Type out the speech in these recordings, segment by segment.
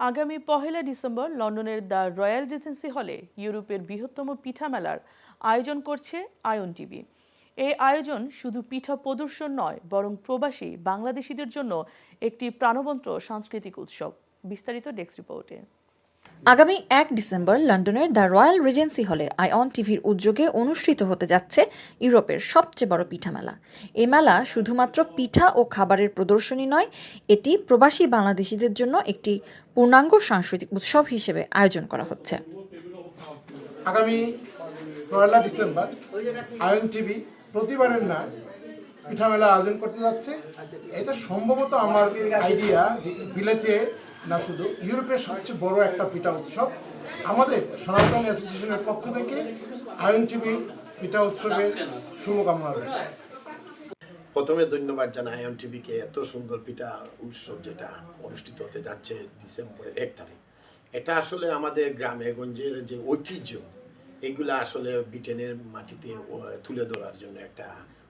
আগামী পহেলা ডিসেম্বর লন্ডনের দ্য রয়্যাল রিজেন্সি হলে ইউরোপের বৃহত্তম পিঠা মেলার আয়োজন করছে আয়ন টিভি। এই আয়োজন শুধু পিঠা প্রদর্শন নয়, বরং প্রবাসী বাংলাদেশিদের জন্য একটি প্রাণবন্ত সাংস্কৃতিক উৎসব। বিস্তারিত ডেস্ক রিপোর্টে। আগামী এক ডিসেম্বর লন্ডনের দ্য রয়্যাল রিজেন্সি হলে আইঅন টিভির উদ্যোগে অনুষ্ঠিত হতে যাচ্ছে ইউরোপের সবচেয়ে বড় পিঠা মেলা এই মেলা শুধুমাত্র পিঠা ও খাবারের প্রদর্শনী নয়, এটি প্রবাসী বাংলাদেশিদের জন্য একটি পূর্ণাঙ্গ সাংস্কৃতিক উৎসব হিসেবে আয়োজন করা হচ্ছে। আগামী পয়লা ডিসেম্বর আয়ন টিভি প্রতিবারের না পিঠা মেলা আয়োজন করতে যাচ্ছে। এটা সম্ভবত আমার আইডিয়া যে বিলেতে না শুধু, ইউরোপের সবচেয়ে বড় একটা পিঠা উৎসব। আমাদের সনাতন অ্যাসোসিয়েশনের পক্ষ থেকে আয়ন টিভির পিঠা উৎসবের শুভকামনা রইল। প্রথমে ধন্যবাদ জানাই আয়ন টিভিকে এত সুন্দর পিঠা উৎসব যেটা অনুষ্ঠিত হতে যাচ্ছে ডিসেম্বরের এক তারিখ। এটা আসলে আমাদের গ্রামে গঞ্জের যে ঐতিহ্য এগুলা আসলে ব্রিটেনের মাটিতে তুলে ধরার জন্য একটা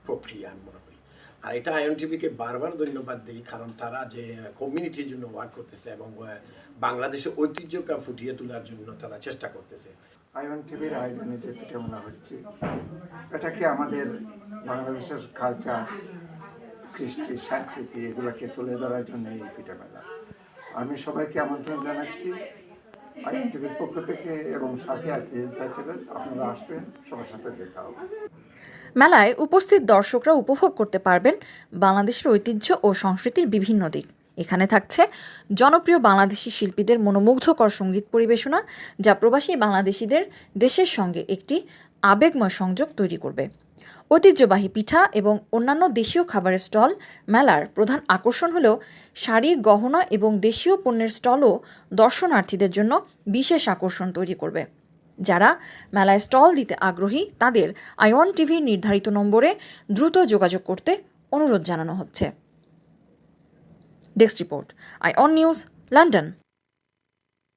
প্রক্রিয়া আমি মনে করি। আর এটা আয়ন টিভিকে বারবার ধন্যবাদ দিই, কারণ তারা যে কমিউনিটির জন্য ওয়ার্ক করতেছে এবং বাংলাদেশের ঐতিহ্যকে ফুটিয়ে তোলার জন্য তারা চেষ্টা করতেছে। আয়ন টিভির আয়োজনে যে পিঠামেলা হচ্ছে, এটা কি আমাদের বাংলাদেশের কালচার কৃষ্টি, সংস্কৃতি, এগুলোকে তুলে ধরার জন্য এই পিঠামেলা? আমি সবাইকে আমন্ত্রণ জানাচ্ছি। টিভির পক্ষ থেকে এবং সাথে আছে আপনারা আসবেন, সবার সাথে দেখা হবে। মেলায় উপস্থিত দর্শকরা উপভোগ করতে পারবেন বাংলাদেশের ঐতিহ্য ও সংস্কৃতির বিভিন্ন দিক। এখানে থাকছে জনপ্রিয় বাংলাদেশি শিল্পীদের মনোমুগ্ধকর সংগীত পরিবেশনা, যা প্রবাসী বাংলাদেশিদের দেশের সঙ্গে একটি আবেগময় সংযোগ তৈরি করবে। ঐতিহ্যবাহী পিঠা এবং অন্যান্য দেশীয় খাবারের স্টল মেলার প্রধান আকর্ষণ হলেও শাড়ি, গহনা এবং দেশীয় পণ্যের স্টলও দর্শনার্থীদের জন্য বিশেষ আকর্ষণ তৈরি করবে। যারা মেলায় স্টল দিতে আগ্রহী, তাদের আইওয়ান টিভির নির্ধারিত নম্বরে দ্রুত যোগাযোগ করতে অনুরোধ জানানো হচ্ছে। Desk report eye on news, London.